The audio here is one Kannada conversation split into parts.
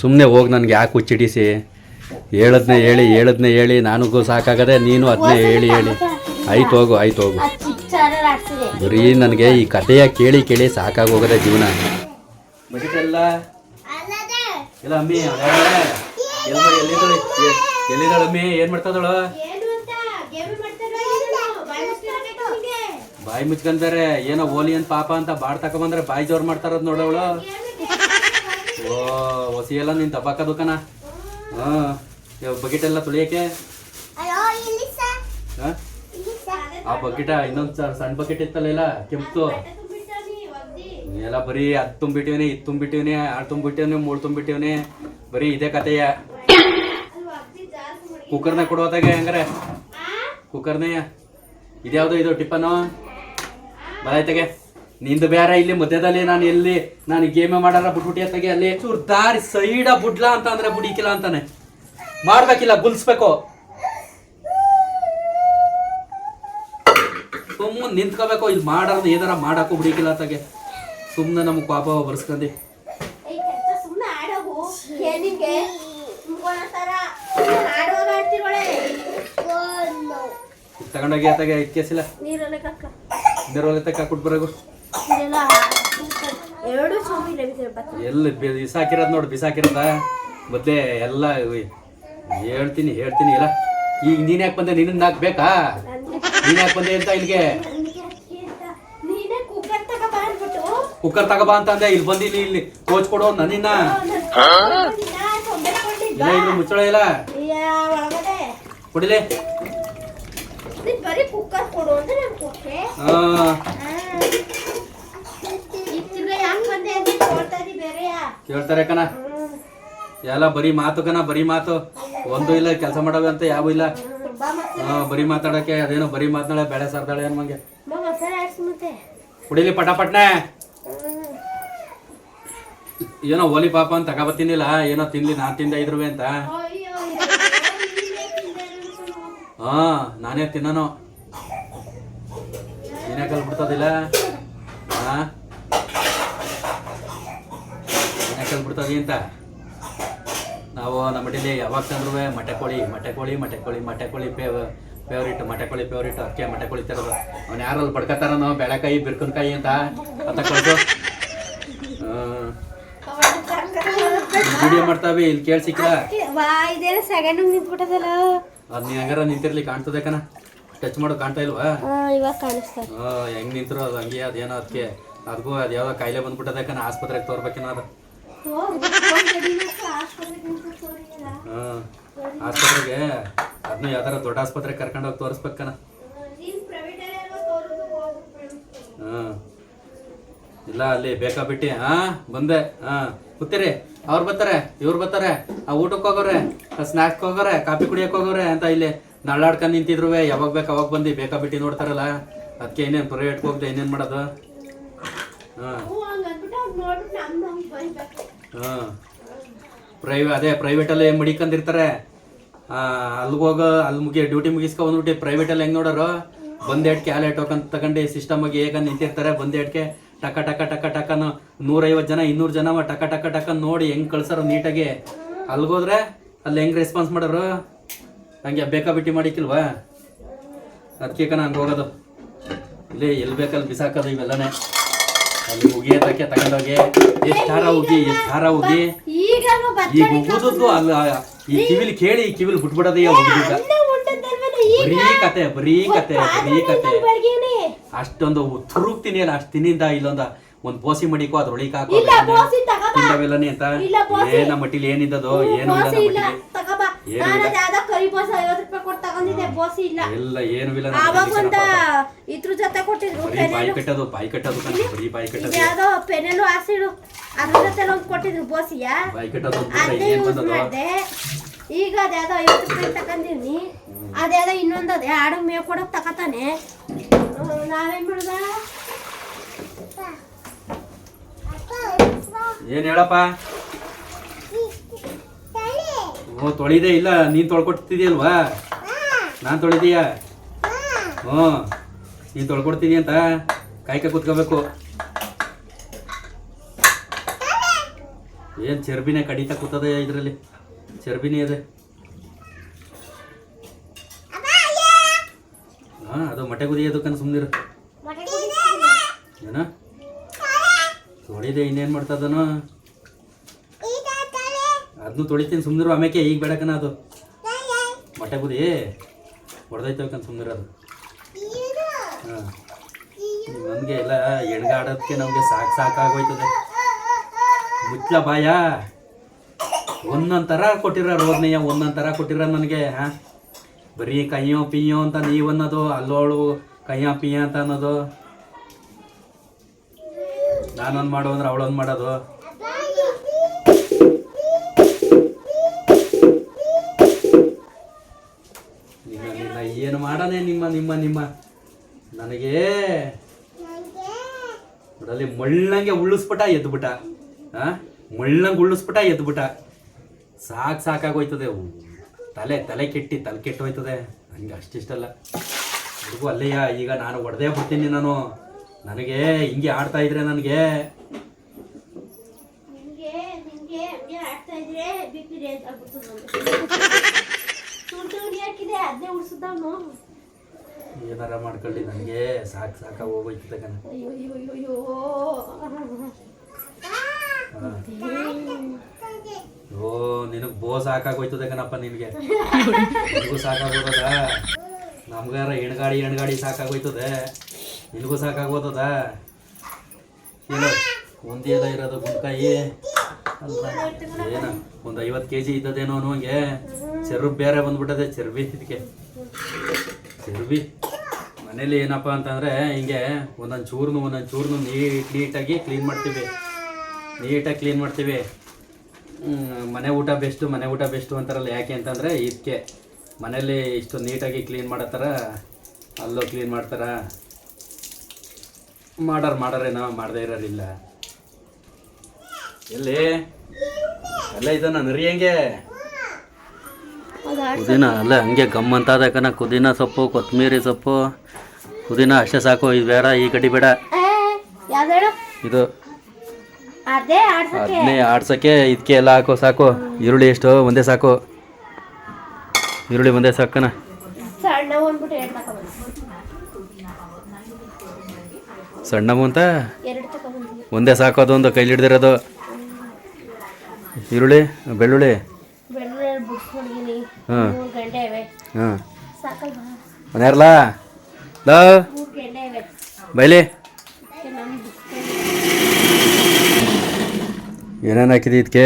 ಸುಮ್ಮನೆ ಹೋಗಿ ನನಗೆ ಯಾಕೆ ಹುಚ್ಚಿಡಿಸಿ? ಹೇಳದ್ನೇ ಹೇಳಿ ಹೇಳದ್ನೇ ಹೇಳಿ ನನಗೂ ಸಾಕಾಗದೆ ನೀನು ಅದನ್ನೇ ಹೇಳಿ ಹೇಳಿ. ಆಯ್ತು ಹೋಗು ಆಯ್ತು ಹೋಗು. ಬರೀ ನನಗೆ ಈ ಕಥೆಯ ಕೇಳಿ ಕೇಳಿ ಸಾಕಾಗೋಗದೆ ಜೀವನ. ಇಲ್ಲ ಅಮ್ಮಿ ಎಲ್ಲಿದ್ದಾಳೆ ಏನು ಮಾಡ್ತದಳು ಬಾಯಿ ಮುಚ್ಕೊಂತಾರೆ ಏನೋ ಓಲಿ ಅಂತ ಪಾಪ ಅಂತ ಬಾಡ್ ತಕೊಂಬಂದ್ರೆ ಬಾಯಿ ಜೋರ್ ಮಾಡ್ತಾರದ್ ನೋಡವಳು ಓ ಹೊಸಿ ಎಲ್ಲ ನಿನ್ ದಬ್ಬಾಕದು ದುಕಾನ ಹಾ ಬಕೆಟ್ ಎಲ್ಲ ತುಳಿಯಕ್ಕೆ? ಹಾ? ಆ ಬಕೆಟ ಇನ್ನೊಂದ್ ಸಣ್ಣ ಬಕೆಟ್ ಇತ್ತಲ್ಲ ಎಲ್ಲ ಕೆಂಪು ಎಲ್ಲ ಬರೀ ಅದ್ ತುಂಬಿಟ್ಟಿವ್ನಿ ಇದ್ ತುಂಬಿಟ್ಟಿವ್ನಿ ಆಳ್ ತುಂಬಿಟ್ಟಿವ್ನಿ ಮೂಳ್ ತುಂಬಿಟ್ಟಿವ್ನಿ. ಬರೀ ಇದೇ ಕಥೆಯ ಕುಕ್ಕರ್ನ ಕೊಡೋದಾಗ ಹೆಂಗಾರೆ. ಕುಕ್ಕರ್ನೇ. ಇದ್ಯಾವ್ದು ಇದು ಟಿಫನು ಬರಾಯ್ತಗೆ ನಿಂದು ಬೇರೆ ಇಲ್ಲಿ ಮಧ್ಯದಲ್ಲಿ ನಾನು ಎಲ್ಲಿ ನಾನು ಗೇಮೆ ಮಾಡಾರ ಬಿಟ್ಬಿಟ್ಟಿ ಅತ್ತಾಗೆ ಅಲ್ಲಿ ಚೂರು ದಾರಿ ಸೈಡ ಬುಡ್ಲಾ ಅಂತ ಅಂದ್ರೆ ಬುಡಿಕಿಲ್ಲ ಅಂತಾನೆ. ಮಾಡ್ಬೇಕಿಲ್ಲ ಗುಲ್ಸ್ಬೇಕು. ಸುಮ್ಮನೆ ನಿಂತ್ಕೋಬೇಕು ಇಲ್ಲಿ ಮಾಡಾರ್ದು ಏನಾರ ಮಾಡಕ್ಕೂ ಬಿಡಿಕಿಲ್ಲ ಅತ್ತಾಗೆ. ಸುಮ್ಮನೆ ನಮ್ಗೆ ಪಾಪ ಆಡ್ತಿರೋಳೆ ತಗೊಂಡೋಗಿ ನೀರಲ್ಲೇ ಕಕ್ಕ ನೀರೊಳಗೆ ತಕ್ಕ ಕೊಟ್ಬರಾಗು. ಇದೆಲ್ಲ ಎರಡು ಸ್ವಾಮಿ ಎಲ್ಲಿ ಬಿಸಾಕಿರೋದು ನೋಡಿ ಬಿಸಾಕಿರೋದ? ಮತ್ತೆ ಎಲ್ಲ ಹೇಳ್ತೀನಿ ಹೇಳ್ತೀನಿ ಇಲ್ಲ. ಈಗ ನೀನ್ ಯಾಕೆ ಬಂದೆ? ನಿನ್ನ ಬೇಕಾ? ನೀನ್ ಯಾಕೆ ಬಂದೆ ಅಂತ ಇಲ್ಲಿಗೆ? ಕುಕ್ಕರ್ ತಗೋಬಾ ಅಂತ ಅಂದೆ. ಇಲ್ಲಿ ಬಂದಿಲ್ಲ ಇಲ್ಲಿ ಕೋಚ್ ಕೊಡೋ ನನ್ನಿನ್ನ ಇಲ್ಲ ಇಲ್ಲಿ ಮುಚ್ಚಳ ಇಲ್ಲ? ಕುಡಿಲೆ? ಹಾ ಈಗ ತಿರ್ಗಾ ಯಾಕೆ ಬಂದೆ ಅಂತ ಕೊಡ್ತಾ ಇದೀವಿ ಬೇರೆಯಾ ಕೇಳ್ತಾರೆ ಕಣ. ಎಲ್ಲ ಬರೀ ಮಾತು ಕಣ ಬರೀ ಮಾತು. ಒಂದು ಇಲ್ಲ ಕೆಲಸ ಮಾಡವೆ ಅಂತ ಯಾವ ಇಲ್ಲ. ಹಾ ಬರೀ ಮಾತಾಡಕ್ಕೆ ಅದೇನೋ ಬರೀ ಮಾತಾಡ ಬೆಳೆ ಸರ್ದಾಳೆ ಅನ್ಮಂಗೆ ಕುಡಿಲಿ ಪಟಾಪಟ್ನೆ ಏನೋ ಓಲಿ ಪಾಪ ಅಂತ ತಗೋಬತ್ತಿನಿಲ್ಲ ಏನೋ ತಿನ್ಲಿ ನಾನ್ ತಿಂದ ಇದ್ರುವೆ ಅಂತ. ಹಾ ನಾನೇ ತಿನ್ನೋನು. ಏನೇ ಕಲ್ಬಿಡ್ತದಿಲ್ಲ ಹಾ? ನೀನೇ ಕಲ್ಬಿಡ್ತದಿ ಅಂತ. ನಾವು ನಮ್ಮ ಮನೇಲಿ ಯಾವಾಗ ತಂದ್ರು ಮೊಟ್ಟೆ ಕೋಳಿ ಮೊಟ್ಟೆ ಕೋಳಿ ಮೊಟ್ಟೆ ಕೋಳಿ ಮೊಟ್ಟೆ ಕೋಳಿ ಫೇವ್ ಫೇವ್ರೇಟ್ ಮೊಟ್ಟೆ ಕೋಳಿ ಫೇವ್ರೇಟ್ ಅಕ್ಕಿ ಮೊಟ್ಟೆ ಕೋಳಿ ತರೋದು. ಅವ್ನು ಯಾರಲ್ಲಿ ನಾವು ಬೆಳೆಕಾಯಿ ಬಿರ್ಕನ್ಕಾಯಿ ಅಂತ ಅಂತ ಕೊಟ್ಟು ವಿಡಿಯೋ ಮಾಡ್ತಾವೆ ಇಲ್ಲಿ ಕೇಳಿ ಅದ್ ನೀ ಹಂಗಾರ ನಿಂತಿರ್ಲಿ ಕಾಣ್ತದೆ ಕಣ. ಟಚ್ ಮಾಡೋ ಕಾಣ್ತಾ ಇಲ್ವಾ? ಹೆಂಗ್ ನಿಂತರು ಅದು ಹಂಗೆ ಅದೇನೋ ಅದಕ್ಕೆ ಅದಕ್ಕೂ ಅದು ಯಾವ್ದೋ ಕಾಯಿಲೆ ಬಂದ್ಬಿಟ್ಟದೆ ಕಣ ಆಸ್ಪತ್ರೆಗೆ ತೋರ್ಬೇಕೇನೋ ಅದು ಆಸ್ಪತ್ರೆಗೆ. ಅದನ್ನ ಯಾವ್ದಾರ ದೊಡ್ಡ ಆಸ್ಪತ್ರೆಗೆ ಕರ್ಕೊಂಡು ಹೋಗಿ ತೋರಿಸ್ಬೇಕನ ಹಾಂ. ಇಲ್ಲ, ಅಲ್ಲಿ ಬೇಕಾ ಬಿಟ್ಟಿ. ಹಾ, ಬಂದೆ. ಹಾ, ಕೂತಿರಿ. ಅವ್ರು ಬರ್ತಾರೆ, ಇವ್ರು ಬರ್ತಾರೆ. ಆ ಊಟಕ್ಕೆ ಹೋಗೋರೆ ಸ್ನಾಕ್ಸ್ ಹೋಗೋರೆ, ಕಾಫಿ ಕುಡಿಯಕ್ಕೆ ಹೋಗೋರೆ ಅಂತ ಇಲ್ಲಿ ನಳ್ಳಾಡ್ಕೊಂಡು ನಿಂತಿದ್ರು ಯಾವಾಗ ಬೇಕು, ಅವಾಗ ಬಂದು. ಬೇಕಾ ಬಿಟ್ಟಿ ನೋಡ್ತಾರಲ್ಲ. ಅದಕ್ಕೆ ಇನ್ನೇನು ಪ್ರೈವೇಟ್ಗೆ ಹೋಗ್ದೆ ಇನ್ನೇನು ಮಾಡೋದು? ಹಾಂ. ಹಾಂ. ಪ್ರೈವೇ ಅದೇ ಪ್ರೈವೇಟಲ್ಲಿ ಮಡಿಕೊಂಡಿರ್ತಾರೆ ಅಲ್ಲಿಗೆ ಹೋಗೋ, ಅಲ್ಲಿ ಮುಗಿ ಡ್ಯೂಟಿ ಮುಗಿಸ್ಕೊ ಬಂದ್ಬಿಟ್ಟು ಪ್ರೈವೇಟಲ್ಲಿ ಹೆಂಗೆ ನೋಡೋರು? ಬಂದೇಟ್ಕೆ ಆಲೆ ಟೋಕನ್ ತಗೊಂಡು ಸಿಸ್ಟಮ್ ಆಗಿ ಹೇಗೆ ನಿಂತಿರ್ತಾರೆ ಬಂದೇಟ್ಕೆ ಟಕ ಟಕ ಟಕ, ಟಕನು ನೂರೈವತ್ತು ಜನ, ಇನ್ನೂರು ಜನ ಟಕ ಟಕ ಟಕ ನೋಡಿ ಹೆಂಗೆ ಕಳ್ಸಾರೋ ನೀಟಾಗಿ. ಅಲ್ಗೋದ್ರೆ ಅಲ್ಲಿ ಹೆಂಗೆ ರೆಸ್ಪಾನ್ಸ್ ಮಾಡೋರು? ಹಂಗೆ ಬೇಕಾ ಬಿಟ್ಟು ಮಾಡಿಕ್ಕಿಲ್ವಾ? ಅದಕ್ಕೆ ಕಣ ಹಂಗೆ ಹೋಗೋದು. ಇಲ್ಲಿ ಎಲ್ಲಿ ಬೇಕಲ್ಲಿ ಬಿಸಾಕೋದು ಇವೆಲ್ಲನೇ. ಅಲ್ಲಿ ಉಗಿ ತಕ್ಕೆ ತಗೊಂಡೋಗಿ ಎಷ್ಟು ಹಾರ ಉಗಿ ಎಷ್ಟು ಹಾರ ಉಗಿ ಈಗ ಉಗುದದ್ದು ಅಲ್ಲ ಈ ಕಿವಿಲಿ ಕೇಳಿ ಈ ಕಿವಿಲಿ ಬಿಟ್ಬಿಡೋದೇ ಬರೀ ಕತೆ ಬರೀ ಕತೆ ಬರೀ ಕತೆ. ಅಷ್ಟೊಂದು ತುರುಕ್ತೀನಿ ಅಲ್ಲ ಅಷ್ಟು ತಿನ್ನಿಂದ ಇಲ್ಲೊಂದ ಒಂದ್ ಬೋಸಿ ಮಡಿಕೋ ಅದ್ರ ಒಳಿಕ್ ಹಾಕೋ. ತಿಂದವೆಲ್ಲನೇ ಅಂತ. ಏನ ಮಟ್ಟಿಲಿ ಏನಿದ್ದದೋ ಏನು ಇಲ್ಲ ನಮ್ಮ ಮಟ್ಟಿಲಿ. ತಗೋಬಾ ಏನು ನಾನು ಇಲ್ಲ. ಅದ್ ಯಾವ್ದೋ ಕರಿ ಬೋಸ ಐವತ್ತು ರೂಪಾಯಿ ಕೊಟ್ಟು ತಗೊಂಡಿದ್ದೆ ಬೋಸಿ ಇಲ್ಲ. ಇಲ್ಲ ಏನು ಇಲ್ಲ ಅವಾಗ ಮಟ್ಟಿಲಿ ಇದ್ರ ಜೊತೆ ಕೊಟ್ಟಿದ್ರು ಬರೀ ಬಾಯಿ ಪೆನೆಲು ಕಟ್ಟೋದು ಬಾಯಿ ಕಟ್ಟೋದು ಕಣ ಬರೀ ಬಾಯಿ ಕಟ್ಟೋದು. ಯಾವ್ದೋ ಪೆನೆಲು ಆಸಿಡು ಅದ್ರ ಜೊತೆ ಒಂದು ಕೊಟ್ಟಿದ್ರು ಬೋಸಿಯ ಬಾಯಿ ಕಟ್ಟೋದು ಅಂತ ಅದೇ ಏನ್ ಯೂಸ್ ಬಂದದು? ಮಾಡ್ದೆ. ಈಗ ಅದ್ಯಾವ್ದೋ ಐವತ್ತು ರೂಪಾಯಿ ತಗೊಂಡಿವ್ನಿ ಅದ್ಯಾವ್ದೋ ಇನ್ನೊಂದು ಅದೇ ಆಡು ಮೇವ್ ಕೊಡಕ್ ತಕತಾನೆ. ಹ್ಮ್, ನಾವೇನ್ ಮಾಡ್ದ? ಏನ್ ಹೇಳಪ್ಪ? ಓ ತೊಳಿದೆ ಇಲ್ಲ ನೀನು ತೊಳ್ಕೊಡ್ತಿದ್ಯಲ್ವಾ? ನಾನು ತೊಳಿದೀಯ? ಹ್ಞೂ. ನೀನು ತೊಳ್ಕೊಡ್ತೀನಿ ಅಂತ ಕಾಯ್ಕ ಕುತ್ಕೋಬೇಕು. ಏನು ಚರ್ಬಿನೇ ಕಡಿತಾ ಕೂತದೆ ಇದರಲ್ಲಿ? ಚರ್ಬಿನೇ ಇದೆ. ಹಾಂ ಅದು ಮೊಟ್ಟೆ ಕುದಿಯೋದಕ್ಕಂತ ಸುಮ್ಮನಿರು ಏನ? ತೊಳಿದೆ ಇನ್ನೇನು ಮಾಡ್ತದನು ಅದನ್ನು ತೊಳಿತೀನಿ ಸುಮ್ಮನಿರು ಆಮೇಕೆ, ಈಗ ಬೇಡಕನ ಅದು. ಮೊಟ್ಟೆ ಬುದಿ ಸುಮ್ಮನಿರು ಅದು. ಹಾಂ. ನಮಗೆ ಎಲ್ಲ ಎಣ್ಗಾಡೋದಕ್ಕೆ ನಮಗೆ ಸಾಕು ಸಾಕಾಗೋಯ್ತದೆ ಮುಚ್ಚ ಬಾಯ. ಒಂದೊಂದು ಥರ ಕೊಟ್ಟಿರ ರೋದನೆಯ ಒಂದೊಂದು ಥರ ಕೊಟ್ಟಿರ ನನಗೆ, ಹಾಂ. ಬರೀ ಕೈಯೋ ಪಿಯೋ ಅಂತ ನೀವು ಅನ್ನೋದು, ಅಲ್ಲೋಳು ಕೈಯ ಪಿಯ ಅಂತ ಅನ್ನೋದು. ನಾನೊಂದು ಮಾಡು ಅಂದ್ರೆ ಅವಳೊಂದು ಮಾಡೋದು ನಿನ್ನ ನಿನ್ನ ಏನು ಮಾಡನೆ ನಿಮ್ಮ ನಿಮ್ಮ ನಿಮ್ಮ? ನನಗೆ ನೋಡಲ್ಲಿ ಮಳ್ಳಂಗೆ ಉಳ್ಳಿಸ್ಬಿಟ್ಟ, ಎದ್ಬಿಟ್ಟ. ಆ? ಮಳ್ಳಂಗೆ ಉಳ್ಳಿಸ್ಬಿಟ್ಟ, ಎದ್ಬಿಟ್ಟ. ಸಾಕು ಸಾಕಾಗೋಯ್ತದೆ. ತಲೆ ತಲೆ ಕೆಟ್ಟಿ, ತಲೆ ಕೆಟ್ಟು ಹೋಯ್ತದೆ. ನನಗೆ ಅಷ್ಟಿಷ್ಟಲ್ಲ ಹುಡುಗು ಅಲ್ಲಯ್ಯ, ಈಗ ನಾನು ಹೊಡೆದೇ ಬಿಡ್ತೀನಿ ನಾನು. ನನಗೆ ಹಿಂಗೆ ಆಡ್ತಾ ಇದ್ರೆ ನನಗೆ. ಆಡ್ತಾ ಇದ್ರೆ ಹಾಕಿದೆ ಏನಾರ ಮಾಡ್ಕೊಳ್ಳಿ ನನಗೆ ಸಾಕು ಸಾಕ ಹೋಗೋಯ್ತು ತಗನ. ಅಯ್ಯೋ ಅಯ್ಯೋ ಅಯ್ಯೋ ಅಯ್ಯೋ. ಓ ನಿನಗೆ ಬೋ ಸಾಕಾಗೋಯ್ತು ಕಣಪ್ಪ ನಿನಗೆ. ನಿನಗೂ ಸಾಕಾಗೋದ ನಮ್ಗಾರ ಎಣ್ಗಾಡಿ ಎಣ್ಗಾಡಿ ಸಾಕಾಗೋಯ್ತದೆ? ನಿನಗೂ ಸಾಕಾಗೋದ ಏನು ಒಂದೇ ಎಲ್ಲ ಇರೋದು ಗುಂಡ್ಕಾಯಿ? ಅಲ್ಲ ಏನ ಒಂದು ಐವತ್ತು ಕೆ ಜಿ ಇದ್ದದೇನೋ ಅನ್ನೋಂಗೆ? ಚೆರ್ಬಿ ಬೇರೆ ಬಂದ್ಬಿಟ್ಟದೆ ಚರ್ಬಿ ಇದಕ್ಕೆ. ಚರ್ಬಿ ಮನೇಲಿ ಏನಪ್ಪ ಅಂತಂದರೆ, ಹಿಂಗೆ ಒಂದೊಂದು ಚೂರ್ನು ಒಂದೊಂದು ಚೂರ್ನು ನೀಟ್, ನೀಟಾಗಿ ಕ್ಲೀನ್ ಮಾಡ್ತೀವಿ. ನೀಟಾಗಿ ಕ್ಲೀನ್ ಮಾಡ್ತೀವಿ. ಮನೆ ಊಟ ಬೆಸ್ಟು ಮನೆ ಊಟ ಬೆಸ್ಟು ಅಂತಾರಲ್ಲ, ಯಾಕೆ ಅಂತಂದರೆ ಇದಕ್ಕೆ ಮನೇಲಿ ಇಷ್ಟು ನೀಟಾಗಿ ಕ್ಲೀನ್ ಮಾಡತ್ತಾರ, ಅಲ್ಲೋ ಕ್ಲೀನ್ ಮಾಡ್ತಾರ. ಮಾಡಾರ ಮಾಡಾರೇನೋ ಮಾಡದೇ ಇರೋರಿಲ್ಲ. ಎಲ್ಲಿ? ಎಲ್ಲ ಇದನ್ನ ನರಿಯಂಗೆ ಪುದೀನ ಅಲ್ಲ ಹಂಗೆ ಗಮ್ ಅಂತ ಅದಕ್ಕನ ಪುದೀನ ಸೊಪ್ಪು ಕೊತ್ತಂಬರಿ ಸೊಪ್ಪು. ಪುದೀನ ಅಷ್ಟೇ ಸಾಕು ಇದು ಬೇಡ ಈ ಕಡಿ ಬೇಡ. ಇದು ಅದನ್ನೇ ಆಡ್ಸೋಕ್ಕೆ. ಇದಕ್ಕೆ ಎಲ್ಲ ಹಾಕೋ ಸಾಕು. ಈರುಳ್ಳಿ ಎಷ್ಟು ಒಂದೇ ಸಾಕು. ಈರುಳ್ಳಿ ಒಂದೇ ಸಾಕನ ಸಣ್ಣ ಸಣ್ಣವು ಅಂತ? ಒಂದೇ ಸಾಕು ಅದೊಂದು ಕೈಲಿ ಹಿಡ್ದಿರೋದು. ಈರುಳ್ಳಿ ಬೆಳ್ಳುಳ್ಳಿ. ಹಾಂ. ಹಾಂ. ಮನೆಯರ್ಲ ಲೋ. ಬೈಲಿ. ಏನೇನು ಹಾಕಿದೆ ಇದಕ್ಕೆ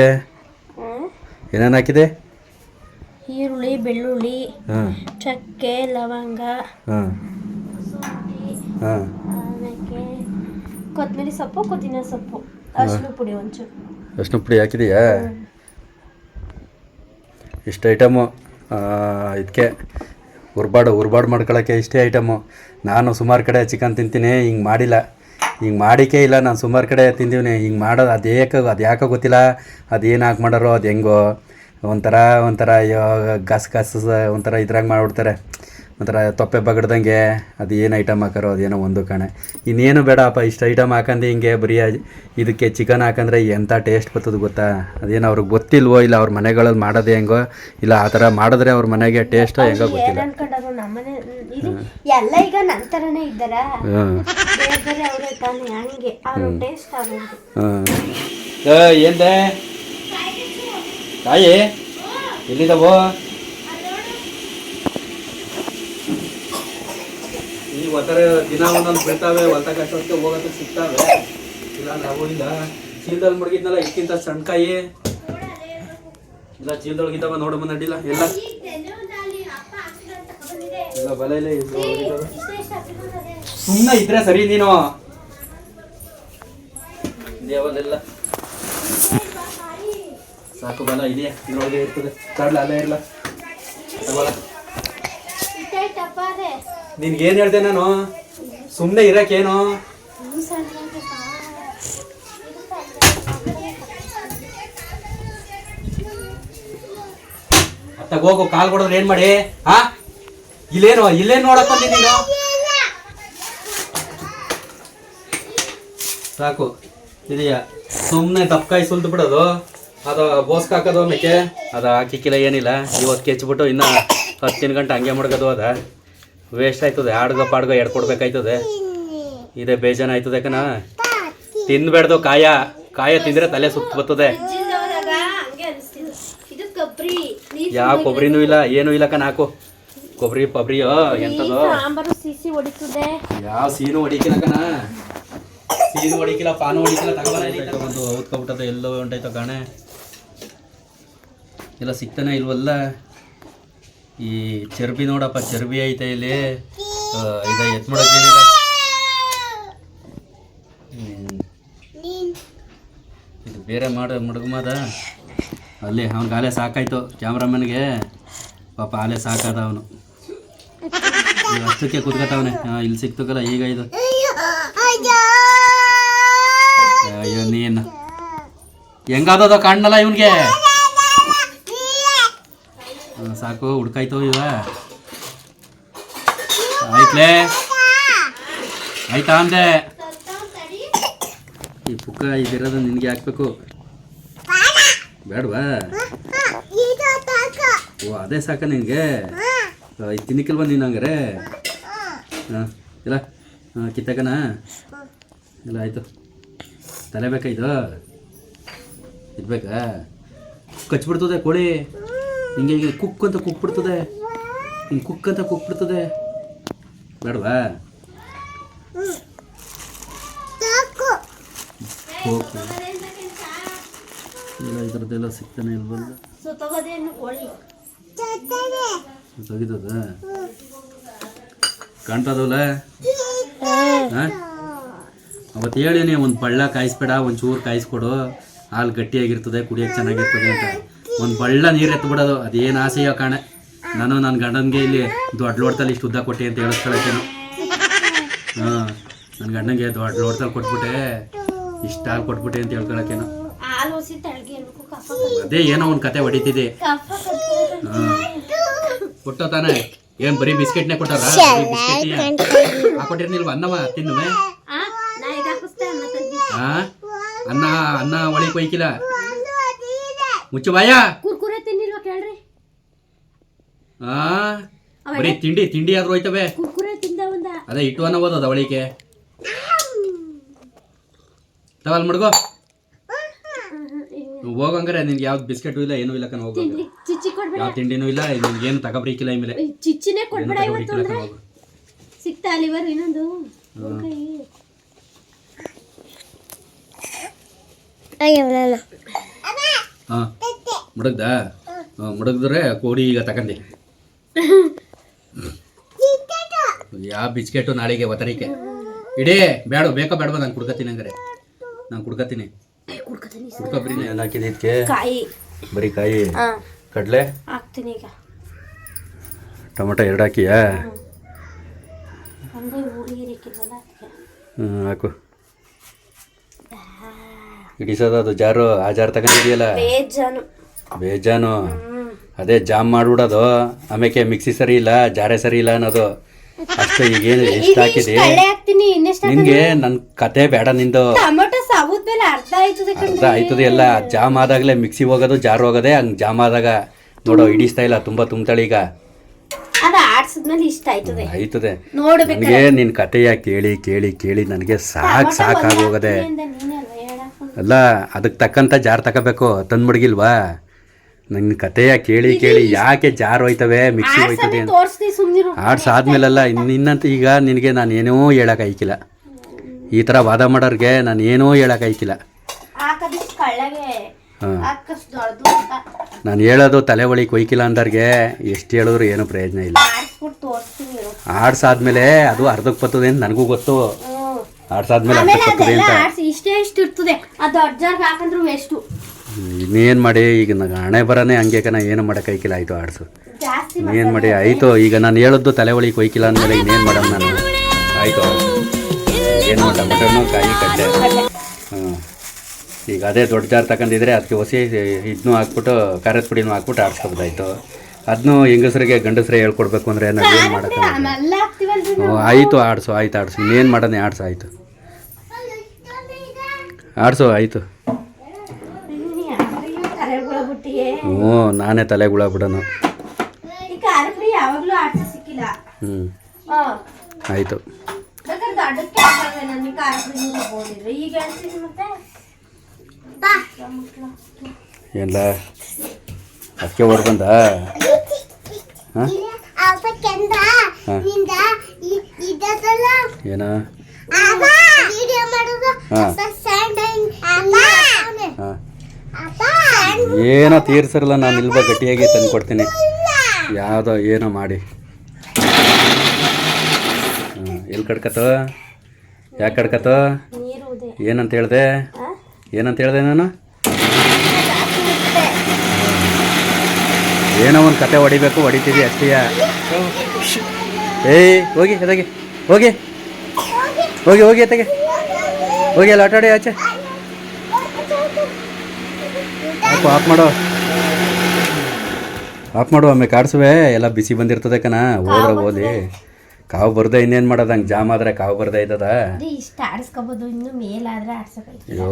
ಏನೇನು ಹಾಕಿದೆ? ಈರುಳ್ಳಿ ಬೆಳ್ಳುಳ್ಳಿ ಹಾಂ. ಚಕ್ಕೆ ಲವಂಗ ಹಾಂ. ಹಾಂ. ಆಮೇಲೆ ಕೊತ್ತಂಬರಿ ಸೊಪ್ಪು ಪುದೀನ ಸೊಪ್ಪು. ಅರಿಶಿನ ಪುಡಿ ಒಂಚೂರು. ಅಷ್ಟು ಪುಡಿ ಹಾಕಿದೆಯಾ? ಇಷ್ಟು ಐಟಮು. ಇದಕ್ಕೆ ಉರ್ಬಾಡು ಉರ್ಬಾಡು ಮಾಡ್ಕೊಳ್ಳೋಕ್ಕೆ ಇಷ್ಟೇ ಐಟಮು. ನಾನು ಸುಮಾರು ಕಡೆ ಚಿಕನ್ ತಿಂತೀನಿ, ಹಿಂಗೆ ಮಾಡಿಲ್ಲ. ಹಿಂಗೆ ಮಾಡಿಕೆ ಇಲ್ಲ, ನಾನು ಸುಮಾರು ಕಡೆ ತಿಂದೀವಿ ಹಿಂಗೆ ಮಾಡೋದು ಅದು ಏಕೆ, ಅದು ಯಾಕೋ ಗೊತ್ತಿಲ್ಲ. ಅದು ಏನು ಹಾಕಿ ಮಾಡೋರು ಅದು ಹೆಂಗೋ. ಒಂಥರ ಒಂಥರ ಅಯ್ಯೋ, ಗಸ್ ಗಸ್, ಒಂಥರ ಇದ್ರಾಗ ಮಾಡಿಬಿಡ್ತಾರೆ. ಒಂಥರ ತೊಪ್ಪೆ ಬಗಡ್ದಂಗೆ ಅದು ಏನು ಐಟಮ್ ಹಾಕಾರೋ ಅದೇನೋ ಒಂದು ಕಾಣೆ. ಇನ್ನೇನು ಬೇಡಪ್ಪ ಇಷ್ಟು ಐಟಮ್ ಹಾಕಂದು ಹಿಂಗೆ ಬರೀ ಇದಕ್ಕೆ ಚಿಕನ್ ಹಾಕಂದ್ರೆ ಎಂಥ ಟೇಸ್ಟ್ ಬರ್ತದೆ ಗೊತ್ತಾ? ಅದೇನು ಅವ್ರಿಗೆ ಗೊತ್ತಿಲ್ವೋ ಇಲ್ಲ ಅವ್ರ ಮನೆಗಳಲ್ಲಿ ಮಾಡೋದು ಹೆಂಗೋ? ಇಲ್ಲ ಆ ಥರ ಮಾಡಿದ್ರೆ ಅವ್ರ ಮನೆಗೆ ಟೇಸ್ಟ್ ಹೆಂಗೋ ಗೊತ್ತಿಲ್ಲ. ಎಲ್ಲ ಈಗ ನನ್ನ ಥರನೇ ಇದ್ದಾರೆ? ಹಾಂ ಕಾಯಿ ಎಲ್ಲಿದ್ದಾವೋ ಈಗ ಒತ್ತರ ದಿನ ಒಂದೊಂದು ಬೀಳ್ತಾವೆ ಹೊಲ್ತ ಕಷ್ಟಕ್ಕೆ ಹೋಗೋದಕ್ಕೆ ಸಿಗ್ತಾವೆ. ಇಲ್ಲ ಇಲ್ಲ ಚೀಲದಲ್ಲಿ ಮಡಗಿದ್ನಲ್ಲ ಇದಕ್ಕಿಂತ ಸಣ್ಣ ಕಾಯಿ. ಇಲ್ಲ ಚೀಲದೊಳಗಿದ್ದಾವ ನೋಡು ನಡಿಲ್ಲ ಎಲ್ಲ. ಇಲ್ಲ, ಬಲ ಇಲ್ಲ ಸುಮ್ಮನೆ ಇದ್ರೆ ಸರಿ ನೀನು. ದೇವಲ್ಲೆಲ್ಲ ಸಾಕು ಬಲ ಇದೆಯಾ ಇದ್ರೊಳಗೆ ಇರ್ತದೆ. ಕಡಲ ಅಲ್ಲೇ ತಗೊಳ. ನಿನ್ಗೇನು ಹೇಳ್ದೆ ನಾನು? ಸುಮ್ಮನೆ ಇರಕ್ಕೇನು? ಅತ್ತಾಗ ಹೋಗು, ಕಾಲ್ ಕೊಡೋದ್ರೆ ಏನು ಮಾಡಿ? ಹಾ? ಇಲ್ಲೇನು ಇಲ್ಲೇನು ನೋಡಕ್ ನೀನು? ಸಾಕು. ಇದೆಯಾ ಸುಮ್ಮನೆ ದಪ್ಕಾಯಿ ಸುಲ್ದು ಬಿಡೋದು. ಅದು ಬೋಸ್ಕ್ ಹಾಕೋದು ಮೇಕೆ ಅದು ಹಾಕಿಕ್ಕಿಲ್ಲ ಏನಿಲ್ಲ. ಇವತ್ತು ಕೆಚ್ಚಿಬಿಟ್ಟು ಇನ್ನು ಹತ್ತಿನ ಗಂಟೆ ಹಂಗೆ ಮಾಡ್ಕೋದು ಅದ. ವೇಸ್ಟ್ ಆಯ್ತದೆ, ಹಾಡ್ಗ ಪಾಡ್ಗ ಎಡ್ ಕೊಡ್ಬೇಕಾಯ್ತದೆ. ಇದೇ ಬೇಜಾನ ಆಯ್ತದೆ ಕಣ. ತಿನ್ಬೇಡ್ದು ಕಾಯ ಕಾಯ ತಿಂದ್ರೆ ತಲೆ ಸುತ್ತ ಬರ್ತದೆ. ಯಾವ ಕೊಬ್ಬರಿನೂ ಇಲ್ಲ, ಏನೂ ಇಲ್ಲ ಕಣ, ಹಾಕು. ಕೊಬ್ಬರಿ ಪಬ್ರಿಯೋ ಎಂತದೋ ಯಾವ ಸೀನು ಹೊಡಿಕಿಲ್ಲ ಕಣ. ಸೀನು ಹೊಡಿಕಿಲ್ಲ, ಪಾನು ಹೊಡಿಕಿಲ್ಲ, ತಗೊಂಡು ಒಂದು ಔತ್ಕೊಬಿಟ್ಟದ ಎಲ್ಲೋ ಉಂಟಾಯ್ತ ಕಾಣೆ. ಎಲ್ಲ ಸಿಗ್ತಾನೆ ಇಲ್ವಲ್ಲ? ಈ ಚರ್ಬಿ ನೋಡಪ್ಪ, ಚರ್ಬಿ ಐತೆ ಇಲ್ಲಿ. ಇದ ಎತ್ ಮಾಡೋಕೆ. ಇದು ಬೇರೆ ಮಾಡ ಮಡಗಮದ ಅಲ್ಲಿ ಅವ್ನಿಗೆ ಆಲೆ ಸಾಕಾಯ್ತು ಕ್ಯಾಮ್ರಾಮನ್ಗೆ. ಪಾಪ ಆಲೆ ಸಾಕಾದ ಅವನು. ಅಷ್ಟಕ್ಕೆ ಕುತ್ಕೋತಾವನೆ. ಹಾಂ ಇಲ್ಲಿ ಸಿಕ್ತಕ್ಕಲ್ಲ ಈಗ ಇದು. ಅಯ್ಯೋ, ನೀನು. ಹೆಂಗಾದದ ಕಾಣಲ್ಲ ಇವನ್ಗೆ? ಸಾಕು ಹುಡ್ಕಾಯ್ತು ಇವ. ಆಯ್ತಲೇ? ಆಯ್ತಾ ಅಂದೆ? ಈ ಪುಕ್ಕ ಇದಿರೋದು ನಿನ್ಗೆ ಹಾಕ್ಬೇಕು. ಬೇಡವಾ? ಓ, ಅದೇ ಸಾಕ ನಿನಗೆ. ಇದು ತಿನ್ನಕ್ಕಿಲ್ವ ನೀನು ಹಂಗಾರೆ? ಹಾಂ ಇಲ್ಲ. ಹಾಂ ಕಿತ್ತಕನ? ಇಲ್ಲ, ಆಯಿತು. ತಲೆ ಬೇಕಾ ಇದು? ಇದು ಬೇಕಾ ಕಚ್ಬಿಡ್ತದೆ ಕೋಳಿ. ಹಿಂಗೆ ಹಿಂಗೆ ಕುಕ್ ಅಂತ ಕುಕ್ಬಿಡ್ತದೆ ಹಿಂಗೆ ಕುಕ್ ಅಂತ ಕುಕ್ಬಿಡ್ತದೆ ಬೇಡವಾ? ಇಲ್ಲ ಇದ್ರದ್ದೆಲ್ಲ ಸಿಗ್ತಾನೆ ಇಲ್ವಲ್ಲ? ತೆಗಿತದ? ಕಾಣ್ತದಲ್ಲ? ಹಾಂ? ಅವತ್ತು ಹೇಳಿನಿ ಒಂದು ಪಳ್ಳ ಕಾಯಿಸ್ಬೇಡ ಒಂದು ಚೂರು ಕಾಯಿಸ್ಕೊಡು. ಹಾಲು ಗಟ್ಟಿಯಾಗಿರ್ತದೆ ಕುಡಿಯೋಕೆ ಚೆನ್ನಾಗಿರ್ತದೆ ಅಂತ. ಒಂದು ಬಳ್ಳ ನೀರು ಎತ್ಬಿಡೋದು ಅದೇನು ಆಸೆಯೋ ಕಾಣೆ. ನಾನು ನನ್ನ ಗಂಡನಿಗೆ ಇಲ್ಲಿ ದೊಡ್ಡ ಲೋಟದಲ್ಲಿ ಇಷ್ಟು ಉದ್ದ ಕೊಟ್ಟೆ ಅಂತ ಹೇಳಿಸ್ಕೊಳಕ್ಕೆ ಹಾಂ ನನ್ನ ಗಂಡನಿಗೆ ದೊಡ್ಡ ಲೋಟದಲ್ಲಿ ಕೊಟ್ಬಿಟ್ಟೆ ಇಷ್ಟು ಹಾಲು ಕೊಟ್ಬಿಟ್ಟೆ ಅಂತ ಹೇಳ್ಕೊಳಕ್ಕೆ ಅದೇ ಏನೋ ಒಂದು ಕತೆ ಹೊಡಿತಿದೆ. ಹಾಂ. ಕೊಟ್ಟೋ ತಾನೆ? ಏನ್ ಬರೀ ಬಿಸ್ಕೆಟ್ನೇ ಕೊಟ್ಟಾರ ಹಾಕೊಟ್ಟಿರ್ನಿಲ್ವ ಅನ್ನವ? ತಿನ್ನುವೆ? ಹಾ ಅನ್ನ ಅನ್ನ ಒಳಗೆ ಕೊಯ್ಕಿಲ್ಲ? ಮುಚ್ಚು ಬಾಯ ಕುರ್ಕುರೆ ತಿನ್ನಿಲ್ವ ಕೇಳ್ರಿ? ಆ ಬರೀ ತಿಂಡಿ ತಿಂಡಿ ಆದ್ರೂ ಹೋಯ್ತವೆ. ಕುರ್ಕುರೆ ತಿಂದ ಒಂದ. ಅದೇ ಇಟ್ಟು ಅನ್ನ ಓದೋದ ಒಳಿಕೆ ತವಲ್ ಮಡ್ಗೋ ಹೋಗಂಗಾರೆ ನಿನ್ಗೆ ಯಾವ್ದು ಬಿಸ್ಕೆಟ್ ಇಲ್ಲ ಏನೂ ಇಲ್ಲ ಕಣ ಹೋಗೋ ತಿಂಡಿ. ಚಿಚ್ಚಿ ಕೊಡ್ಬೇಡ. ಯಾವ ತಿಂಡಿನೂ ಇಲ್ಲ ನಿನ್ಗೇನು ಏನು ಆಮೇಲೆ ಏಯ್, ಚಿಚ್ಚಿನೇ ಕೊಡ್ಬೇಡ ಇವತ್ತು ಅಂದ್ರೆ. ಸಿಗ್ತಾ ಅಲ್ಲಿವರ್ ಇನ್ನೊಂದು. ಕೈ. ಹಾಂ. ಮುಡಗ್ದ? ಹಾಂ ಮುಡಗ್ದ್ರೆ ಕೋಡಿ ಈಗ ತಗಂದಿ ಯಾವ ಬಿಸ್ಕೆಟು ನಾಳೆಗೆ ಒತ್ತರಿಕೆ. ಇಡೀ ಬೇಡ ಬೇಕೋ ಬೇಡವಾ ನಾನು ಕುಡ್ಕತೀನಿ ಹಂಗಾರೆ. ನಾನು ಕುಡ್ಕತೀನಿ ಕುಡ್ಕೊಬ್ರಿ ಕುಡ್ಕೊ ಬರೀ ಏನು ಹಾಕಿದೆ ಇದಕ್ಕೆ ಕಾಯಿ. ಬರೀ ಕಾಯಿ? ಹಾ. ಕಡಲೆ? ಹಾಕ್ತೀನಿ ಈಗ. ಟೊಮೆಟೊ ಎರಡು ಹಾಕಿಯಾ? ಹ್ಞೂ ಹಾಕು. ಇಡಿಸೋದು ಅದು ಜಾರು ಆ ಜಾರ್ ತಗೊಂಡಿದೆಯಲ್ಲ? ಬೇಜಾನು. ಬೇಜಾನು? ಅದೇ ಜಾಮ್ ಮಾಡ್ಬಿಡೋದು. ಆಮೇಲೆ ಮಿಕ್ಸಿ ಸರಿ ಇಲ್ಲ ಜಾರೆ ಸರಿ ಇಲ್ಲ ಅನ್ನೋದು. ಈಗ ಈಗೇನು ಎಷ್ಟು ಹಾಕಿದೆ? ನಿನ್ಗೆ ನನ್ನ ಕತೆ ಬೇಡ ನಿಂದು. ಅರ್ಧ ಆಯ್ತದೆ ಎಲ್ಲ. ಜಾಮ್ ಆದಾಗಲೇ ಮಿಕ್ಸಿ ಹೋಗೋದು ಜಾರು ಹೋಗೋದೆ ಹಂಗೆ ಜಾಮ್ ಆದಾಗ ನೋಡೋ ಹಿಡಿಸ್ತಾ ಇಲ್ಲ ತುಂಬ ತುಂಬ್ತಾಳೆ ಈಗ. ಆಯ್ತದೆ. ನನಗೆ ನಿನ್ನ ಕತೆಯ ಕೇಳಿ ಕೇಳಿ ಕೇಳಿ ನನಗೆ ಸಾಕು ಸಾಕಾಗೋಗದೆ. ಅಲ್ಲ ಅದಕ್ಕೆ ತಕ್ಕಂತ ಜಾರ್ ತಗೋಬೇಕು ತಂದ್ಬಿಡ್ಗಿಲ್ವಾ ನನ್ನ ಕಥೆಯ ಕೇಳಿ ಕೇಳಿ ಯಾಕೆ ಜಾರ್ ಹೋಯ್ತವೆ ಮಿಕ್ಸಿ ಹೋಯ್ತದೆ ಆಡ್ಸ್ ಆದ್ಮೇಲೆಲ್ಲ ಇನ್ನಂತ ಈಗ ನಿನಗೆ ನಾನು ಏನೂ ಹೇಳಕ್ ಐಕಿಲ್ಲ ಈ ಥರ ವಾದ ಮಾಡೋರಿಗೆ ನಾನು ಏನೂ ಹೇಳಕ್ ಐಕಿಲ್ಲ ಹಾಕದಿಷ್ಟು ಕಳ್ಳಗೆ. ಹಾಂ. ನಾನು ಹೇಳೋದು ತಲೆ ಒಳಿ ಕೊಯ್ಕಿಲ್ಲ ಅಂದವ್ರಿಗೆ ಎಷ್ಟು ಹೇಳಿದ್ರು ಏನೂ ಪ್ರಯೋಜನ ಇಲ್ಲ. ಆಡ್ಸಾದ್ಮೇಲೆ ಅದು ಅರ್ಧಕ್ಕೆ ಬರ್ತದೆ ಅಂತ ನನಗೂ ಗೊತ್ತು. ಆಡ್ಸಾದ್ಮೇಲೆ ಆಮೇಲೆ ಅರ್ಧಕ್ಕೆ ಅದೆಲ್ಲ ಅಂತ. ಆಡ್ಸಿ ಇಷ್ಟೇ ಇಷ್ಟು ಇರ್ತದೆ. ಆ ದೊಡ್ಡ ಹಾಕಂದ್ರು ವೇಸ್ಟು ಇನ್ನೇನು ಮಾಡಿ ಈಗ ನನಗೆ ಹಣೆ ಬರನೇ ಹಂಗೆ ಕಣ ಏನು ಮಾಡಕ್ ಐಕಿಲ್ಲ ಆಯಿತು ಆಡ್ಸು. ಜಾಸ್ತಿ ಇನ್ನೇನು ಮಾಡಿ ಆಯಿತು ಈಗ ನಾನು ಹೇಳದ್ದು ತಲೆ ಒಳಗೆ ಕೊಯ್ಕಿಲ್ಲ ಅಂದಮೇಲೆ ಇನ್ನೇನು ಮಾಡೋಣ ನಾನು. ಆಯಿತು. ಏನು ಟೊಮೆಟೊನು ಕಾಯಿ ಕಡ್ಲೆ. ಹ್ಞೂ ಈಗ ಅದೇ ದೊಡ್ಡ ಜಾರ್ ತಗೊಂಡಿದ್ರೆ ಅದಕ್ಕೆ ಹೊಸಿ ಇದನ್ನೂ ಹಾಕ್ಬಿಟ್ಟು ಖಾರದ ಪುಡಿನೂ ಹಾಕ್ಬಿಟ್ಟು ಆಡ್ಸ್ಕೊಬೋದಾಯ್ತು. ಅದನ್ನು ಹೆಂಗಸರಿಗೆ ಗಂಡಸರೇ ಹೇಳ್ಕೊಡ್ಬೇಕು ಅಂದರೆ ಏನು ಮಾಡೋಕ್ಕೆ ಆಮೇಲೆ ಹಾಕ್ತಿವಲ್ರಿ ಹ್ಞೂ ಆಯಿತು ಆಡಿಸು ಆಯ್ತು ಆಡಿಸು. ಏನು ಮಾಡೋಣ ಆಡಿಸು ಆಯಿತು. ಆಡಿಸು ಆಯಿತು. ಹ್ಞೂ ನಾನೇ ತಲೆ ಗುಳ ಬಿಡೋನು ಈ ಖಾರ ಪುಡಿ ಯಾವಾಗ್ಲೂ ಸಿಕ್ಕಿಲ್ಲ. ಹ್ಞೂ ಆಯಿತು. ಬೇಕಾದ್ರೆ ಅದಕ್ಕೆ ಓಡ್ ಬಂದ? ಹಾಂ? ಏನ? ಏನೋ ತೀರ್ಸಿರಲ್ಲ ನಾನು ಇಲ್ಬ ಗಟ್ಟಿಯಾಗಿ ತಂದು ಕೊಡ್ತೀನಿ. ಯಾವುದೋ ಏನೋ ಮಾಡಿ. ಹಾಂ ಎಲ್ಲಿ ಕಡ್ಕತ್ತೋ? ಯಾಕೆ ಕಡ್ಕತ್ತೋ? ಏನಂತ ಹೇಳ್ದೆ? ಏನಂತ ಹೇಳ್ದೆ ನಾನು? ಏನೋ ಒಂದು ಕತೆ ಹೊಡಿಬೇಕು ಹೊಡಿತೀವಿ ಅಷ್ಟೇ. ಏಯ್ ಹೋಗಿ ಎದಾಗಿ ಹೋಗಿ. ಹೋಗಿ ಹೋಗಿ ಎತ್ತಗೆ ಹೋಗಿ ಅಲ್ಲಿ ಆಟಾಡಿ ಆಚೆ. ಆಫ್ ಆಫ್ ಮಾಡು. ಆಫ್ ಮಾಡು ಆಮೇಲೆ ಕಾಡ್ಸುವೆ. ಎಲ್ಲ ಬಿಸಿ ಬಂದಿರ್ತದೆ ಕಣ. ಹೋದ್ರೆ ಓದಿ ಕಾವು ಬರ್ದೆ ಇನ್ನೇನು ಮಾಡೋದು? ಹಂಗೆ ಜಾಮ್ ಆದ್ರೆ ಕಾವು ಬರ್ದೆ ಇದ್ದದ. ಅಯ್ಯೋ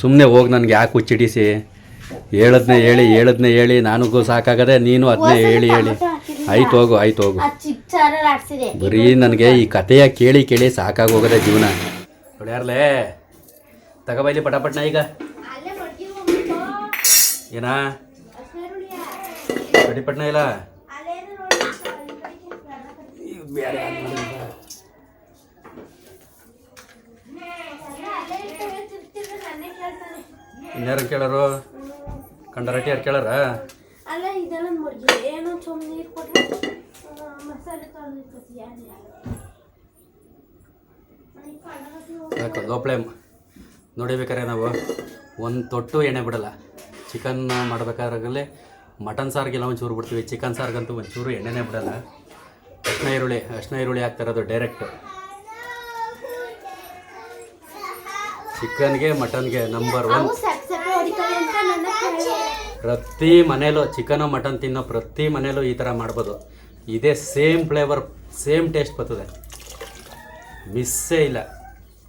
ಸುಮ್ಮನೆ ಹೋಗಿ ನನಗೆ ಯಾಕೆ ಹುಚ್ಚಿಡಿಸಿ? ಹೇಳದ್ನೇ ಹೇಳಿ ಹೇಳದ್ನೆ ಹೇಳಿ ನನಗೂ ಸಾಕಾಗದೆ ನೀನು ಅದನ್ನೇ ಹೇಳಿ ಹೇಳಿ. ಆಯ್ತು ಹೋಗು ಆಯ್ತು ಹೋಗು. ಬರೀ ನನಗೆ ಈ ಕಥೆಯ ಕೇಳಿ ಕೇಳಿ ಸಾಕಾಗೋಗದೆ ಜೀವನ. ಹೊಡ್ಯಾರ್ಲೇ ತಗೋಬೈಲಿ ಪಟಾಪಟ್ನ ಈಗ. ಏನಾ? ಪಟಿಪಟ್ನ ಇಲ್ಲ? ಇನ್ಯಾರು ಕೇಳರು? ಕಂಡರಟ್ಟಿ ಯಾರು ಕೇಳಾರ? ಅಲ್ಲ ಇದೆಲ್ಲ ಏನೋ ಚೊಮ್ ನೀರು ಕೊಟ್ಟರೆ ಮಸಾಲೆ ಸಾಕು ಲೋಪ್ಳೆ ನೋಡಿಬೇಕಾರೆ ನಾವು ಒಂದು ತೊಟ್ಟು ಎಣ್ಣೆ ಬಿಡಲ್ಲ. ಚಿಕನ್ ಮಾಡ್ಬೇಕಾದ್ರಾಗಲೇ ಮಟನ್ ಸಾರಿಗೆಲ್ಲ ಒಂಚೂರು ಬಿಡ್ತೀವಿ. ಚಿಕನ್ ಸಾರಿಗಂತೂ ಒಂಚೂರು ಎಣ್ಣೆನೇ ಬಿಡಲ್ಲ. ಅರ್ಶಿನ ಈರುಳ್ಳಿ ಅರ್ಶಿನ ಈರುಳ್ಳಿ ಹಾಕ್ತಿರೋದು ಡೈರೆಕ್ಟ್ ಚಿಕನ್ಗೆ ಮಟನ್ಗೆ ನಂಬರ್ ಒನ್ ಪ್ರತಿ ಮನೇಲೂ ಚಿಕನು ಮಟನ್ ತಿನ್ನೋ ಪ್ರತಿ ಮನೇಲೂ ಈ ಥರ ಮಾಡ್ಬೋದು. ಇದೇ ಸೇಮ್ ಫ್ಲೇವರ್ ಸೇಮ್ ಟೇಸ್ಟ್ ಬರ್ತದೆ. ಮಿಸ್ಸೇ ಇಲ್ಲ.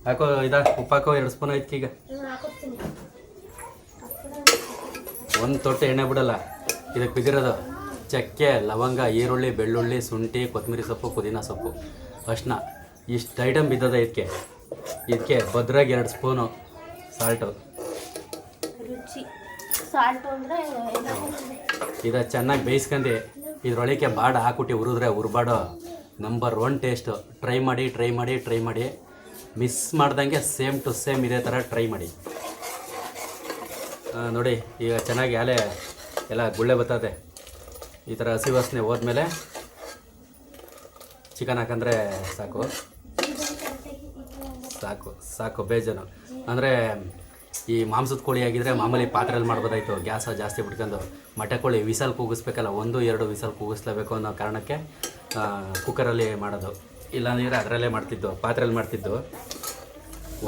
ಯಾಕೋ ಇದ ಉಪ್ಪಾಕೋ ಎರಡು ಸ್ಪೂನ್ ಐತಿ ಈಗ. ಒಂದು ತೊಟ್ಟೆ ಎಣ್ಣೆ ಬಿಡಲ್ಲ. ಇದಕ್ಕೆ ಬಿದ್ದಿರೋದು ಚಕ್ಕೆ ಲವಂಗ ಈರುಳ್ಳಿ ಬೆಳ್ಳುಳ್ಳಿ ಶುಂಠಿ ಕೊತ್ತಂಬರಿ ಸೊಪ್ಪು ಪುದೀನ ಸೊಪ್ಪು. ಅಷ್ಟನ್ನ ಇಷ್ಟು ಐಟಮ್ ಬಿದ್ದದ ಇದಕ್ಕೆ ಇದಕ್ಕೆ ಭದ್ರಾಗಿ ಎರಡು ಸ್ಪೂನು ಸಾಲ್ಟು. ಸಾಲ್ಟ್ ಇದು ಚೆನ್ನಾಗಿ ಬೇಯಿಸ್ಕೊಂಡು. ಇದ್ರೊಳಗೆ ಬಾಡ ಹಾಕ್ಬಿಟ್ಟು ಹುರಿದ್ರೆ ಉರ್ಬಾಡು ನಂಬರ್ ಒನ್ ಟೇಸ್ಟು. ಟ್ರೈ ಮಾಡಿ ಟ್ರೈ ಮಾಡಿ ಟ್ರೈ ಮಾಡಿ. ಮಿಸ್ ಮಾಡ್ದಂಗೆ ಸೇಮ್ ಟು ಸೇಮ್ ಇದೇ ಥರ ಟ್ರೈ ಮಾಡಿ. ನೋಡಿ, ಈಗ ಚೆನ್ನಾಗಿ ಆಲೆ ಎಲ್ಲ ಗುಳ್ಳೆ ಬರ್ತದೆ. ಈ ಥರ ಹಸಿ ವಾಸನೆ ಹೋದ್ಮೇಲೆ ಚಿಕನ್ ಹಾಕಂದ್ರೆ ಸಾಕು. ಸಾಕು ಸಾಕು, ಬೇಜಾನು. ಅಂದರೆ ಈ ಮಾಂಸದ ಕೋಳಿ ಆಗಿದ್ರೆ ಮಾಮೂಲಿ ಪಾತ್ರೆಯಲ್ಲಿ ಮಾಡ್ಬೋದಾಯ್ತು. ಗ್ಯಾಸ ಜಾಸ್ತಿ ಬಿಟ್ಕೊಂಡು ಮಟ್ಟೆ ಕೋಳಿ ವಿಸಲ್ ಕೂಗಿಸ್ಬೇಕಲ್ಲ, ಒಂದು, ಎರಡು ವಿಸಲ್ ಕೂಗಿಸ್ಲೇಬೇಕು ಅನ್ನೋ ಕಾರಣಕ್ಕೆ ಕುಕ್ಕರಲ್ಲಿ ಮಾಡೋದು. ಇಲ್ಲಾಂದ್ರೆ ಅದರಲ್ಲೇ ಮಾಡ್ತಿದ್ದು, ಪಾತ್ರೆಯಲ್ಲಿ ಮಾಡ್ತಿದ್ದು.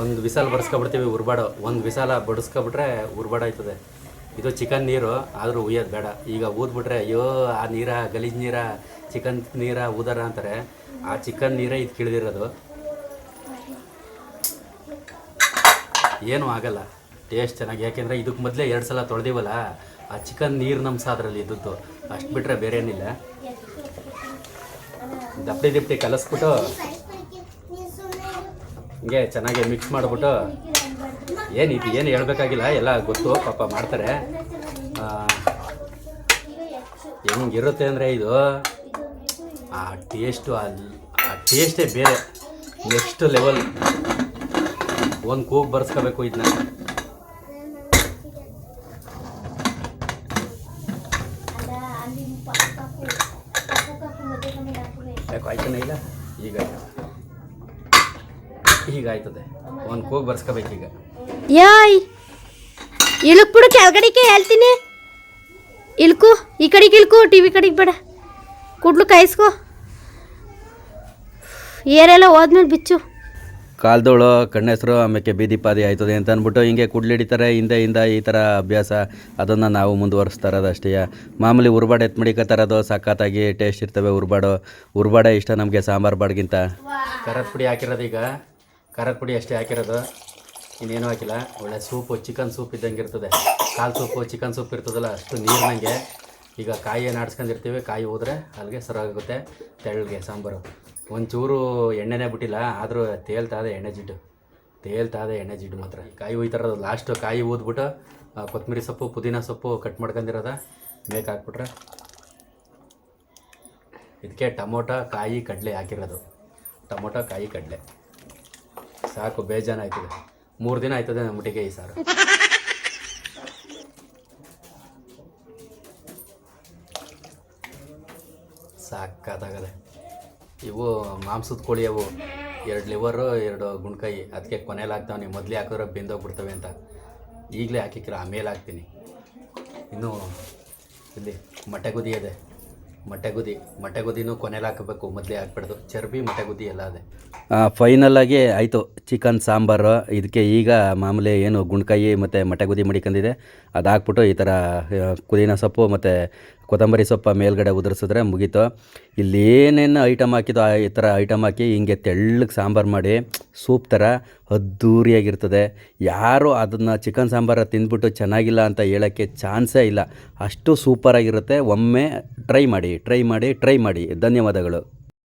ಒಂದು ವಿಸಲ್ ಬಡಿಸ್ಕೊಬಿಡ್ತೀವಿ ಉರ್ಬಾಡು, ಒಂದು ವಿಸಾಲ ಬಡಿಸ್ಕೊಬಿಟ್ರೆ ಉರ್ಬಾಡಾಯ್ತದೆ. ಇದು ಚಿಕನ್ ನೀರು, ಆದರೂ ಉಯ್ಯೋದು ಬೇಡ. ಈಗ ಊದ್ಬಿಟ್ರೆ, ಅಯ್ಯೋ, ಆ ನೀರ, ಗಲೀಜು ನೀರ, ಚಿಕನ್ ನೀರ ಊದಾರ ಅಂತಾರೆ. ಆ ಚಿಕನ್ ನೀರೇ ಇದು ಕಿಳಿದಿರೋದು. ಏನೂ ಆಗಲ್ಲ. ಟೇಸ್ಟ್ ಚೆನ್ನಾಗಿ, ಯಾಕೆಂದರೆ ಇದಕ್ಕೆ ಮೊದಲೇ ಎರಡು ಸಲ ತೊಳೆದಿವಲ್ಲ, ಆ ಚಿಕನ್ ನೀರು ನಮ್ಮ ಅದರಲ್ಲಿ ಇದ್ದದ್ದು. ಅಷ್ಟು ಬಿಟ್ಟರೆ ಬೇರೆ ಏನಿಲ್ಲ ದಪ್ಪಡಿ ದಿಪ್ಪಡಿ ಕಲಸ್ಬಿಟ್ಟು, ಹಿಂಗೆ ಚೆನ್ನಾಗಿ ಮಿಕ್ಸ್ ಮಾಡಿಬಿಟ್ಟು, ಏನು ಇದು, ಏನು ಹೇಳಬೇಕಾಗಿಲ್ಲ, ಎಲ್ಲ ಗೊತ್ತು, ಪಾಪ ಮಾಡ್ತಾರೆ. ಹೆಂಗಿರುತ್ತೆ ಅಂದರೆ ಇದು, ಆ ಟೇಸ್ಟು ಅಲ್ಲಿ ಆ ಟೇಸ್ಟೇ ಬೇರೆ. ನೆಕ್ಸ್ಟ್ ಲೆವೆಲ್ ಒಂದು ಕೂಗ್ ಬರ್ಸ್ಕೋಬೇಕು ಇದನ್ನ ಆಯ್ತಾನೆ ಇಲ್ಲ ಈಗ? ಈಗ ಆಯ್ತದೆ. ಒಂದು ಕೂಗ್ ಈಗ. ಯಾಯ್! ಇಳುಕ್ ಬಿಡು ಕೆಳಗಡೆಗೆ ಹೇಳ್ತೀನಿ. ಇಳ್ಕು, ಈ ಕಡೆಗೆ ಇಳ್ಕು ಟಿ ವಿ ಕಡೆಗೆ ಬೇಡ. ಕೂಡ್ಲು ಕಾಯಿಸ್ಕೋ. ಏರೆಲ್ಲ ಹೋದ್ಮೇಲೆ ಬಿಚ್ಚು. ಕಾಲ್ದೋಳು, ಕಣ್ಣೆಸರು ಆಮೇಲೆ ಬೀದಿ ಪಾದಿ ಆಯ್ತದೆ ಅಂತ ಅಂದ್ಬಿಟ್ಟು ಹಿಂಗೆ ಕುಡ್ಲಿಡಿತಾರೆ, ಹಿಂದೆ ಹಿಂದೆ ಈ ಥರ ಅಭ್ಯಾಸ. ಅದನ್ನು ನಾವು ಮುಂದುವರಿಸ್ತಾ ಅಷ್ಟೇ ಮಾಮೂಲಿ ಉರ್ಬಾಡು ಎತ್ ಮಡಿಕತ್ತಾರದು ಸಖತ್ತಾಗಿ ಟೇಸ್ಟ್ ಇರ್ತವೆ ಉರ್ಬಾಡು. ಉರ್ಬಾಡೆ ಇಷ್ಟ ನಮಗೆ ಸಾಂಬಾರು ಬಾಡ್ಗಿಂತ. ಖಾರದ ಪುಡಿ ಹಾಕಿರೋದು ಈಗ. ಖಾರದ ಪುಡಿ ಅಷ್ಟೇ ಹಾಕಿರೋದು. ಇನ್ನೇನು ಹಾಕಿಲ್ಲ. ಒಳ್ಳೆ ಸೂಪು, ಚಿಕನ್ ಸೂಪ್ ಇದ್ದಂಗೆ ಇರ್ತದೆ. ಕಾಲು ಸೂಪು, ಚಿಕನ್ ಸೂಪ್ ಇರ್ತದಲ್ಲ, ಅಷ್ಟು ನೀರಿನಂಗೆ. ಈಗ ಕಾಯಿ ಏನು ಆಡ್ಸ್ಕೊಂಡಿರ್ತೀವಿ ಕಾಯಿ ಹೋದರೆ ಅಲ್ಲಿಗೆ ಸರಾಗುತ್ತೆ ತೆಳ್ಳಗೆ ಸಾಂಬಾರು. ಒಂಚೂರು ಎಣ್ಣೆನೇ ಬಿಟ್ಟಿಲ್ಲ, ಆದರೂ ತೇಲ್ತಾ ಇದೆ ಎಣ್ಣೆ ಜಿಡ್ಡು. ತೇಲ್ತಾ ಇದೆ ಎಣ್ಣೆ ಜಿಡ್ಡು ಮಾತ್ರ. ಕಾಯಿ ಹೋಯ್ತಾರದು ಲಾಸ್ಟ್ ಕಾಯಿ ಊದ್ಬಿಟ್ಟು ಕೊತ್ತಂಬರಿ ಸೊಪ್ಪು, ಪುದೀನ ಸೊಪ್ಪು ಕಟ್ ಮಾಡ್ಕೊಂಡಿರೋದ, ಮೇಕ್ ಹಾಕ್ಬಿಟ್ರೆ. ಇದಕ್ಕೆ ಟೊಮೊಟೊ, ಕಾಯಿ, ಕಡಲೆ ಹಾಕಿರೋದು. ಟೊಮೊಟೊ, ಕಾಯಿ, ಕಡಲೆ. ಸಾಕು, ಬೇಜಾನ ಆಯ್ತದೆ. ಮೂರು ದಿನ ಆಯ್ತದೆ ನಮ್ಮಟಿಗೆ ಈ ಸಾರು. ಸಾಕಾಗದೆ ಇವು ಮಾಂಸದ ಕೋಳಿ ಅವು. ಎರಡು ಲಿವರು ಎರಡು ಗುಂಡ್ಕಾಯಿ ಅದಕ್ಕೆ ಕೊನೆಯಲ್ಲಿ ನೀವು ಮೊದಲೇ ಹಾಕಿದ್ರೆ ಬೆಂದೋಗ್ಬಿಡ್ತವೆ ಅಂತ. ಈಗಲೇ ಹಾಕಿಕ್ರೆ, ಆಮೇಲೆ ಹಾಕ್ತೀನಿ. ಇನ್ನು ಇಲ್ಲಿ ಮೊಟ್ಟೆ ಗುದಿ ಇದೆ ಮೊಟ್ಟೆ ಗುದಿ ಮೊಟ್ಟೆ ಗುದಿನೂ ಕೊನೆಯಲ್ಲಿ ಹಾಕಬೇಕು. ಮೊದಲೇ ಹಾಕ್ಬಿಡ್ದು. ಚರ್ಬಿ ಮೊಟ್ಟೆ ಗುದಿ ಎಲ್ಲ ಅದೇ. ಫೈನಲ್ ಆಗಿ ಆಯಿತು. ಚಿಕನ್, ಸಾಂಬಾರು. ಇದಕ್ಕೆ ಈಗ ಮಾಮೂಲಿ ಏನು ಗುಂಡ್ಕಾಯಿ ಮತ್ತು ಮೊಟ್ಟೆ ಗುದಿ ಮಡಿಕೊಂಡಿದೆ ಅದು ಹಾಕ್ಬಿಟ್ಟು ಈ ಥರ ಕುದಿನ ಸೊಪ್ಪು ಮತ್ತು ಕೊತ್ತಂಬರಿ ಸೊಪ್ಪು ಮೇಲ್ಗಡೆ ಉದುರಿಸಿದ್ರೆ ಮುಗೀತು. ಇಲ್ಲಿ ಏನೇನು ಐಟಮ್ ಹಾಕಿದ್ದು ಆ ಈ ಥರ ಐಟಮ್ ಹಾಕಿ ಹಿಂಗೆ ತೆಳ್ಳಗೆ ಸಾಂಬಾರು ಮಾಡಿ ಸೂಪ್ ಥರ ಅದ್ದೂರಿಯಾಗಿರ್ತದೆ. ಯಾರು ಅದನ್ನು ಚಿಕನ್ ಸಾಂಬಾರ ತಿಂದ್ಬಿಟ್ಟು ಚೆನ್ನಾಗಿಲ್ಲ ಅಂತ ಹೇಳೋಕ್ಕೆ ಚಾನ್ಸೇ ಇಲ್ಲ. ಅಷ್ಟು ಸೂಪರಾಗಿರುತ್ತೆ. ಒಮ್ಮೆ ಟ್ರೈ ಮಾಡಿ ಟ್ರೈ ಮಾಡಿ ಟ್ರೈ ಮಾಡಿ. ಧನ್ಯವಾದಗಳು.